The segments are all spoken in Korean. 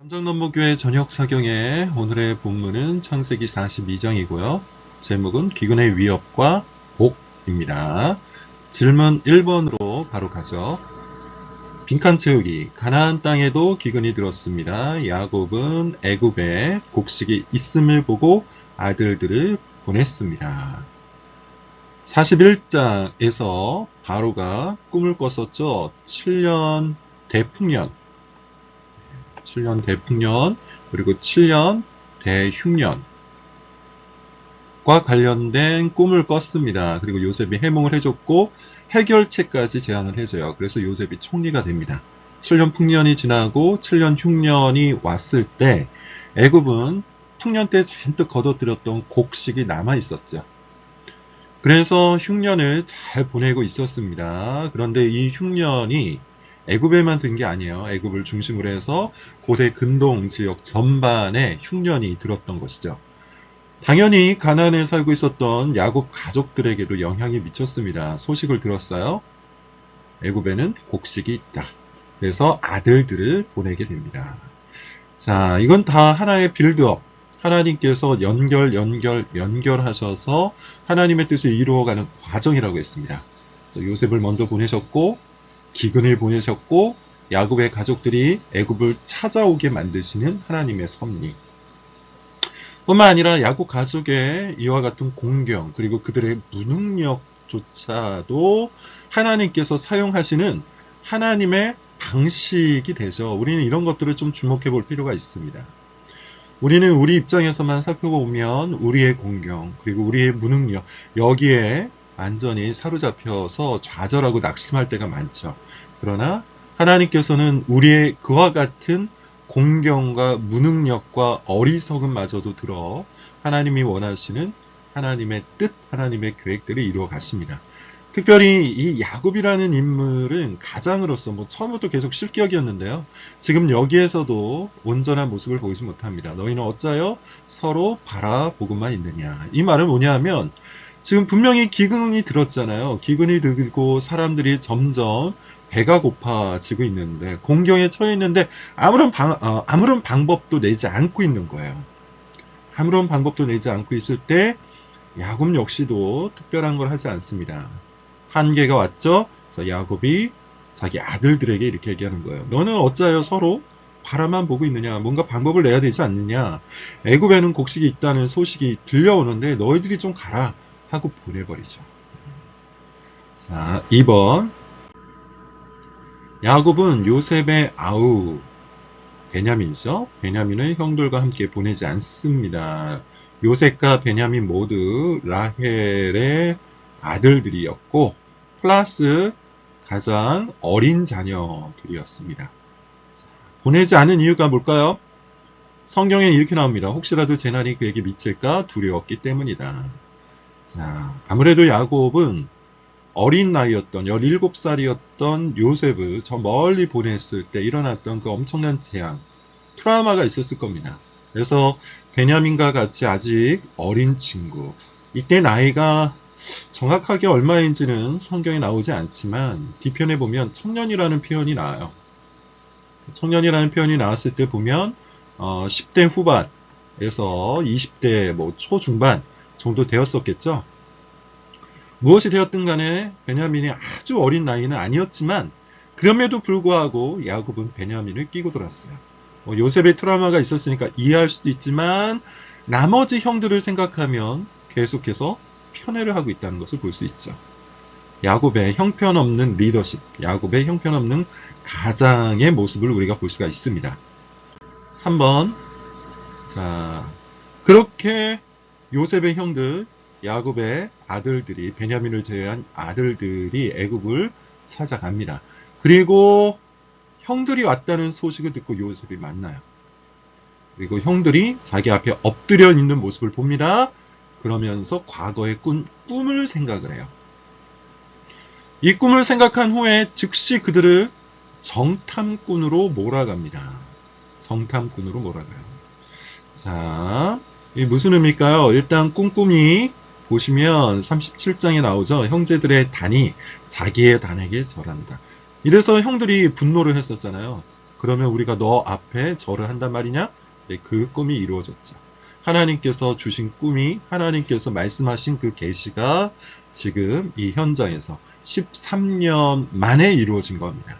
삼성논모교회 저녁 사경의 오늘의 본문은 창세기 42장이고요. 제목은 기근의 위협과 복입니다. 질문 1번으로 바로 가죠. 빈칸 채우기. 가나안 땅에도 기근이 들었습니다. 야곱은 애굽에 곡식이 있음을 보고 아들들을 보냈습니다. 41장에서 바로가 꿈을 꿨었죠. 7년 대풍년 7년 대풍년, 그리고 7년 대흉년 과 관련된 꿈을 꿨습니다. 그리고 요셉이 해몽을 해줬고 해결책까지 제안을 해줘요. 그래서 요셉이 총리가 됩니다. 7년 풍년이 지나고 7년 흉년이 왔을 때 애굽은 풍년 때 잔뜩 걷어들였던 곡식이 남아 있었죠. 그래서 흉년을 잘 보내고 있었습니다. 그런데 이 흉년이 애굽에만 든 게 아니에요. 애굽을 중심으로 해서 고대 근동 지역 전반에 흉년이 들었던 것이죠. 당연히 가나안에 살고 있었던 야곱 가족들에게도 영향이 미쳤습니다. 소식을 들었어요. 애굽에는 곡식이 있다. 그래서 아들들을 보내게 됩니다. 자, 이건 다 하나의 빌드업. 하나님께서 연결, 연결, 연결하셔서 하나님의 뜻을 이루어가는 과정이라고 했습니다. 요셉을 먼저 보내셨고, 기근을 보내셨고 야곱의 가족들이 애굽을 찾아오게 만드시는 하나님의 섭리. 뿐만 아니라 야곱 가족의 이와 같은 공경 그리고 그들의 무능력조차도 하나님께서 사용하시는 하나님의 방식이 되죠. 우리는 이런 것들을 좀 주목해 볼 필요가 있습니다. 우리는 우리 입장에서만 살펴보면 우리의 공경 그리고 우리의 무능력 여기에 완전히 사로잡혀서 좌절하고 낙심할 때가 많죠. 그러나 하나님께서는 우리의 그와 같은 공경과 무능력과 어리석음마저도 들어 하나님이 원하시는 하나님의 뜻, 하나님의 계획들을 이루어 가십니다. 특별히 이 야곱이라는 인물은 가장으로서 뭐 처음부터 계속 실격이었는데요. 지금 여기에서도 온전한 모습을 보이지 못합니다. 너희는 어짜요? 서로 바라보고만 있느냐. 이 말은 뭐냐면 지금 분명히 기근이 들었잖아요. 기근이 들고 사람들이 점점 배가 고파지고 있는데 공경에 처해 있는데 아무런 방 어, 아무런 방법도 내지 않고 있는 거예요. 아무런 방법도 내지 않고 있을 때 야곱 역시도 특별한 걸 하지 않습니다. 한계가 왔죠. 야곱이 자기 아들들에게 이렇게 얘기하는 거예요. 너는 어찌하여 서로 바라만 보고 있느냐? 뭔가 방법을 내야 되지 않느냐? 애굽에는 곡식이 있다는 소식이 들려오는데 너희들이 좀 가라 하고 보내버리죠. 자, 2번 야곱은 요셉의 아우 베냐민이죠. 베냐민을 형들과 함께 보내지 않습니다. 요셉과 베냐민 모두 라헬의 아들들이었고 플러스 가장 어린 자녀들이었습니다. 보내지 않은 이유가 뭘까요? 성경에 이렇게 나옵니다. 혹시라도 제 날이 그에게 미칠까 두려웠기 때문이다. 자, 아무래도 야곱은 어린 나이였던 17살이었던 요셉을 저 멀리 보냈을 때 일어났던 그 엄청난 재앙, 트라우마가 있었을 겁니다. 그래서 베냐민과 같이 아직 어린 친구, 이때 나이가 정확하게 얼마인지는 성경에 나오지 않지만 뒤편에 보면 청년이라는 표현이 나와요. 청년이라는 표현이 나왔을 때 보면 어, 10대 후반에서 20대 뭐 초중반 정도 되었었겠죠. 무엇이 되었든 간에 베냐민이 아주 어린 나이는 아니었지만 그럼에도 불구하고 야곱은 베냐민을 끼고 돌았어요. 뭐 요셉의 트라우마가 있었으니까 이해할 수도 있지만 나머지 형들을 생각하면 계속해서 편애를 하고 있다는 것을 볼 수 있죠. 야곱의 형편없는 리더십, 야곱의 형편없는 가장의 모습을 우리가 볼 수가 있습니다. 3번. 자, 그렇게 요셉의 형들, 야곱의 아들들이 베냐민을 제외한 아들들이 애굽을 찾아갑니다. 그리고 형들이 왔다는 소식을 듣고 요셉이 만나요. 그리고 형들이 자기 앞에 엎드려 있는 모습을 봅니다. 그러면서 과거의 꿈, 꿈을 생각을 해요. 이 꿈을 생각한 후에 즉시 그들을 정탐꾼으로 몰아갑니다. 정탐꾼으로 몰아가요. 자, 이 무슨 의미일까요? 일단 꿈꿈이 보시면 37장에 나오죠. 형제들의 단이 자기의 단에게 절한다. 이래서 형들이 분노를 했었잖아요. 그러면 우리가 너 앞에 절을 한단 말이냐? 네, 그 꿈이 이루어졌죠. 하나님께서 주신 꿈이 하나님께서 말씀하신 그 계시가 지금 이 현장에서 13년 만에 이루어진 겁니다.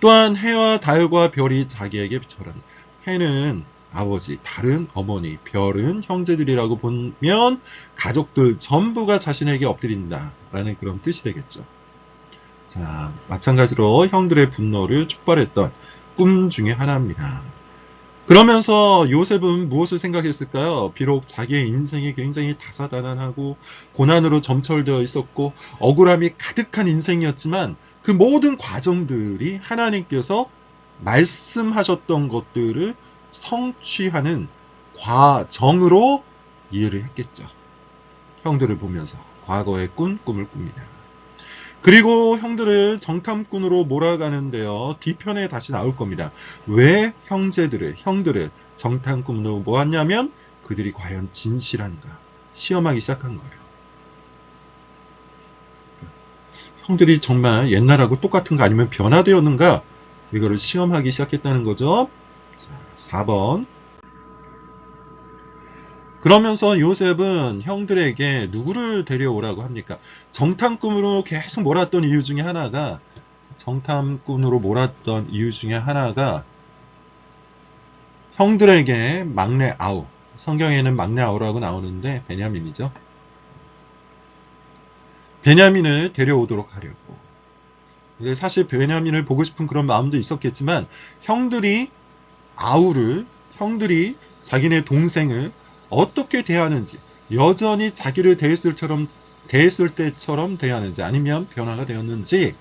또한 해와 달과 별이 자기에게 절하니 해는 아버지, 달은 어머니, 별은 형제들이라고 보면 가족들 전부가 자신에게 엎드린다 라는 그런 뜻이 되겠죠. 자, 마찬가지로 형들의 분노를 촉발했던 꿈 중에 하나입니다. 그러면서 요셉은 무엇을 생각했을까요? 비록 자기의 인생이 굉장히 다사다난하고 고난으로 점철되어 있었고 억울함이 가득한 인생이었지만 그 모든 과정들이 하나님께서 말씀하셨던 것들을 성취하는 과정으로 이해를 했겠죠. 형들을 보면서 과거의 꾼 꿈을 꿉니다. 그리고 형들을 정탐꾼으로 몰아가는데요. 뒤편에 다시 나올 겁니다. 왜 형제들을, 형들을 정탐꾼으로 모았냐면 그들이 과연 진실한가 시험하기 시작한 거예요. 형들이 정말 옛날하고 똑같은가 아니면 변화되었는가 이거를 시험하기 시작했다는 거죠. 자, 4번. 그러면서 요셉은 형들에게 누구를 데려오라고 합니까? 정탐꾼으로 계속 몰았던 이유 중에 하나가 정탐꾼으로 몰았던 이유 중에 하나가 형들에게 막내 아우 성경에는 막내 아우라고 나오는데 베냐민이죠. 베냐민을 데려오도록 하려고. 사실 베냐민을 보고 싶은 그런 마음도 있었겠지만 형들이 아우를 형들이 자기네 동생을 어떻게 대하는지 여전히 자기를 대했을 처럼 대했을 때처럼 대하는지 아니면 변화가 되었는지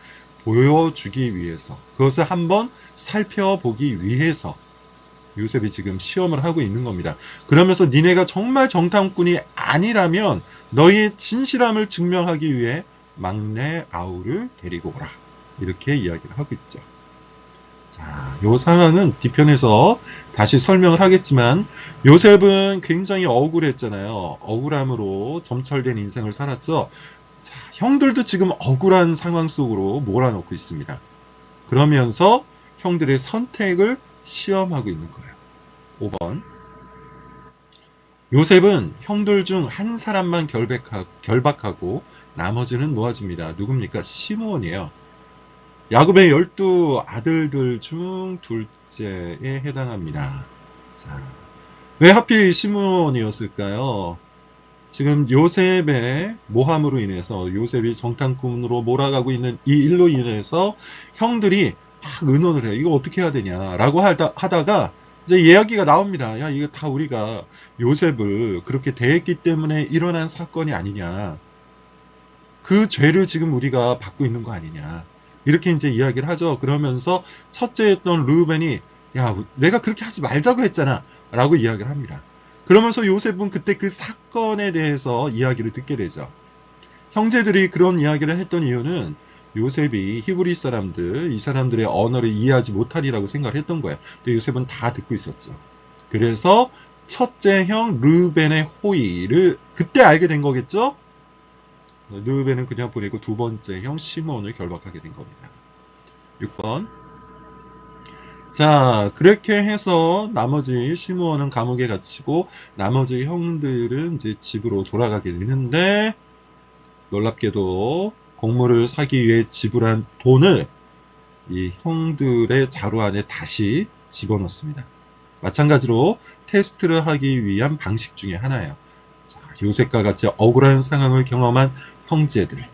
보여주기 위해서 그것을 한번 살펴보기 위해서 요셉이 지금 시험을 하고 있는 겁니다. 그러면서 니네가 정말 정탐꾼이 아니라면 너희의 진실함을 증명하기 위해 막내 아우를 데리고 오라. 이렇게 이야기를 하고 있죠. 자, 요 상황은 뒤편에서 다시 설명을 하겠지만 요셉은 굉장히 억울했잖아요. 억울함으로 점철된 인생을 살았죠. 자, 형들도 지금 억울한 상황 속으로 몰아넣고 있습니다. 그러면서 형들의 선택을 시험하고 있는 거예요. 5번. 요셉은 형들 중 한 사람만 결박하고 나머지는 놓아줍니다. 누굽니까? 시므온이에요. 야곱의 열두 아들들 중 둘째에 해당합니다. 자, 왜 하필 시므온이었을까요? 지금 요셉의 모함으로 인해서 요셉이 정탐꾼으로 몰아가고 있는 이 일로 인해서 형들이 막 의논을 해요. 이거 어떻게 해야 되냐라고 하다, 하다가 이제 이야기가 나옵니다. 야, 이거 다 우리가 요셉을 그렇게 대했기 때문에 일어난 사건이 아니냐. 그 죄를 지금 우리가 받고 있는 거 아니냐. 이렇게 이제 이야기를 하죠. 그러면서 첫째였던 르우벤이 야, 내가 그렇게 하지 말자고 했잖아. 라고 이야기를 합니다. 그러면서 요셉은 그때 그 사건에 대해서 이야기를 듣게 되죠. 형제들이 그런 이야기를 했던 이유는 요셉이 히브리 사람들, 이 사람들의 언어를 이해하지 못하리라고 생각을 했던 거예요. 근데 요셉은 다 듣고 있었죠. 그래서 첫째 형 르벤의 호의를 그때 알게 된 거겠죠? 르벤은 그냥 보내고 두 번째 형 시몬을 결박하게 된 겁니다. 6번. 자, 그렇게 해서 나머지 시므온은 감옥에 갇히고 나머지 형들은 이제 집으로 돌아가게 되는데 놀랍게도 공물을 사기 위해 지불한 돈을 이 형들의 자루 안에 다시 집어넣습니다. 마찬가지로 테스트를 하기 위한 방식 중에 하나예요. 자, 요셉과 같이 억울한 상황을 경험한 형제들.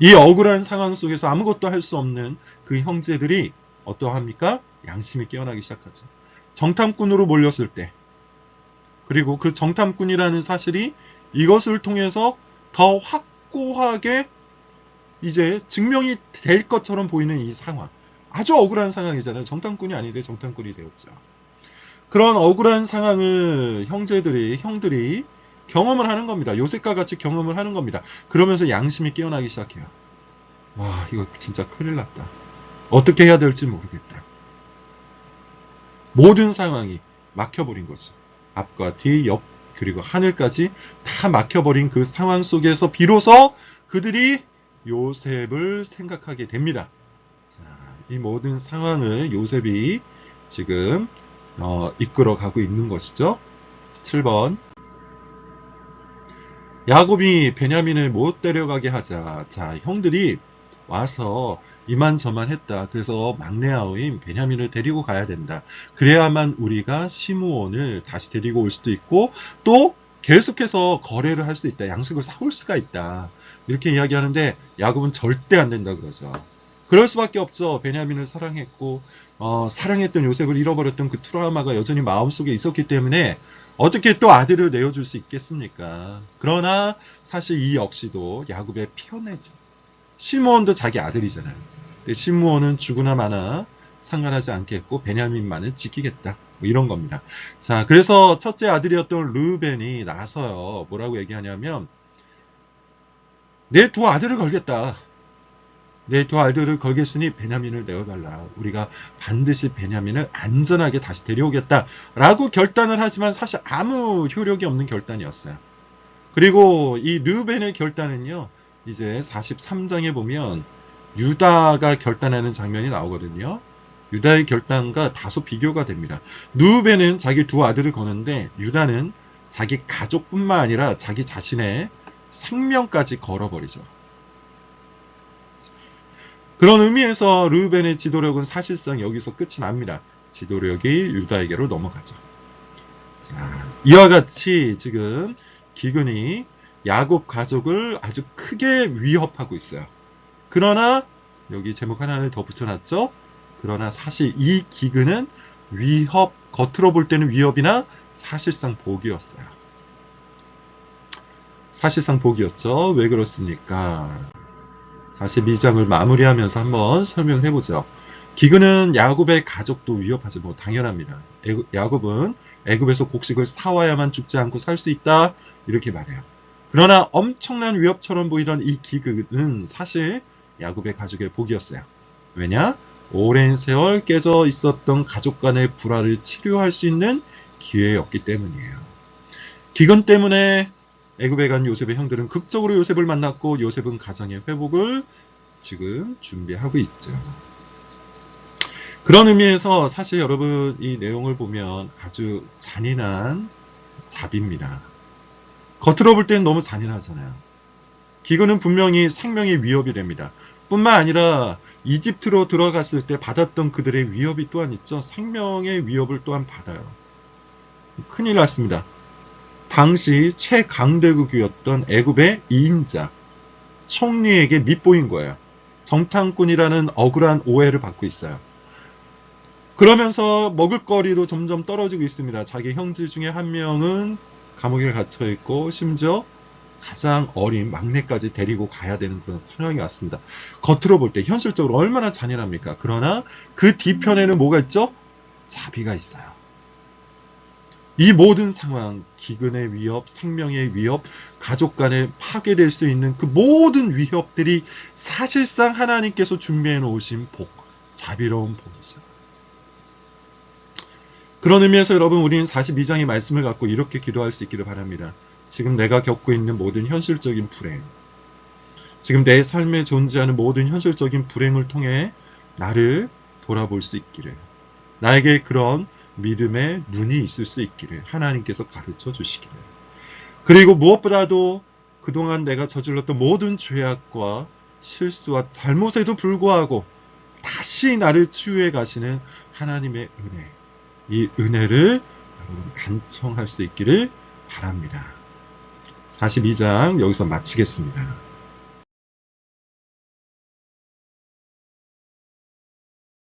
이 억울한 상황 속에서 아무것도 할 수 없는 그 형제들이 어떠합니까? 양심이 깨어나기 시작하죠. 정탐꾼으로 몰렸을 때, 그리고 그 정탐꾼이라는 사실이 이것을 통해서 더 확고하게 이제 증명이 될 것처럼 보이는 이 상황. 아주 억울한 상황이잖아요. 정탐꾼이 아닌데 정탐꾼이 되었죠. 그런 억울한 상황을 형제들이, 형들이 경험을 하는 겁니다. 요셉과 같이 경험을 하는 겁니다. 그러면서 양심이 깨어나기 시작해요. 와, 이거 진짜 큰일 났다. 어떻게 해야 될지 모르겠다. 모든 상황이 막혀버린 거죠. 앞과 뒤, 옆, 그리고 하늘까지 다 막혀버린 그 상황 속에서 비로소 그들이 요셉을 생각하게 됩니다. 자, 이 모든 상황을 요셉이 지금 어, 이끌어 가고 있는 것이죠. 7번. 야곱이 베냐민을 못 데려가게 하자. 자, 형들이 와서 이만저만 했다. 그래서 막내 아우인 베냐민을 데리고 가야 된다. 그래야만 우리가 시므온을 다시 데리고 올 수도 있고 또 계속해서 거래를 할 수 있다. 양식을 사올 수가 있다. 이렇게 이야기하는데 야곱은 절대 안 된다 그러죠. 그럴 수밖에 없죠. 베냐민을 사랑했고 어, 사랑했던 요셉을 잃어버렸던 그 트라우마가 여전히 마음속에 있었기 때문에 어떻게 또 아들을 내어줄 수 있겠습니까? 그러나 사실 이 역시도 야곱의 편애죠. 시므온도 자기 아들이잖아요. 근데 시므온은 죽으나 마나 상관하지 않겠고 베냐민만은 지키겠다. 뭐 이런 겁니다. 자, 그래서 첫째 아들이었던 르벤이 나서요. 뭐라고 얘기하냐면 내 두 아들을 걸겠다. 내두 아들을 걸겠으니 베냐민을 내어달라. 우리가 반드시 베냐민을 안전하게 다시 데려오겠다. 라고 결단을 하지만 사실 아무 효력이 없는 결단이었어요. 그리고 이 르벤의 결단은요. 이제 43장에 보면 유다가 결단하는 장면이 나오거든요. 유다의 결단과 다소 비교가 됩니다. 누벤은 자기 두 아들을 거는데 유다는 자기 가족뿐만 아니라 자기 자신의 생명까지 걸어버리죠. 그런 의미에서 르벤의 지도력은 사실상 여기서 끝이 납니다. 지도력이 유다에게로 넘어가죠. 자, 이와 같이 지금 기근이 야곱 가족을 아주 크게 위협하고 있어요. 그러나 여기 제목 하나를 더 붙여놨죠. 그러나 사실 이 기근은 위협, 겉으로 볼 때는 위협이나 사실상 복이었어요. 사실상 복이었죠. 왜 그렇습니까? 42장을 마무리하면서 한번 설명을 해보죠. 기근은 야곱의 가족도 위협하지 뭐 당연합니다. 야곱은 애굽에서 곡식을 사와야만 죽지 않고 살 수 있다 이렇게 말해요. 그러나 엄청난 위협처럼 보이던 이 기근은 사실 야곱의 가족의 복이었어요. 왜냐? 오랜 세월 깨져 있었던 가족 간의 불화를 치료할 수 있는 기회였기 때문이에요. 기근 때문에 애굽에 간 요셉의 형들은 극적으로 요셉을 만났고 요셉은 가정의 회복을 지금 준비하고 있죠. 그런 의미에서 사실 여러분 이 내용을 보면 아주 잔인한 잡입니다. 겉으로 볼 때는 너무 잔인하잖아요. 기근은 분명히 생명의 위협이 됩니다. 뿐만 아니라 이집트로 들어갔을 때 받았던 그들의 위협이 또한 있죠. 생명의 위협을 또한 받아요. 큰일 났습니다. 당시 최강대국이었던 애굽의 2인자 총리에게 밑보인 거예요. 정탐꾼이라는 억울한 오해를 받고 있어요. 그러면서 먹을거리도 점점 떨어지고 있습니다. 자기 형제 중에 한 명은 감옥에 갇혀 있고 심지어 가장 어린 막내까지 데리고 가야 되는 그런 상황이 왔습니다. 겉으로 볼 때 현실적으로 얼마나 잔인합니까? 그러나 그 뒤편에는 뭐가 있죠? 자비가 있어요. 이 모든 상황, 기근의 위협, 생명의 위협, 가족 간에 파괴될 수 있는 그 모든 위협들이 사실상 하나님께서 준비해 놓으신 복, 자비로운 복이죠. 그런 의미에서 여러분, 우리는 42장의 말씀을 갖고 이렇게 기도할 수 있기를 바랍니다. 지금 내가 겪고 있는 모든 현실적인 불행, 지금 내 삶에 존재하는 모든 현실적인 불행을 통해 나를 돌아볼 수 있기를, 나에게 그런 믿음의 눈이 있을 수 있기를 하나님께서 가르쳐 주시기를. 그리고 무엇보다도 그동안 내가 저질렀던 모든 죄악과 실수와 잘못에도 불구하고 다시 나를 치유해 가시는 하나님의 은혜. 이 은혜를 여러분 간청할 수 있기를 바랍니다. 42장 여기서 마치겠습니다.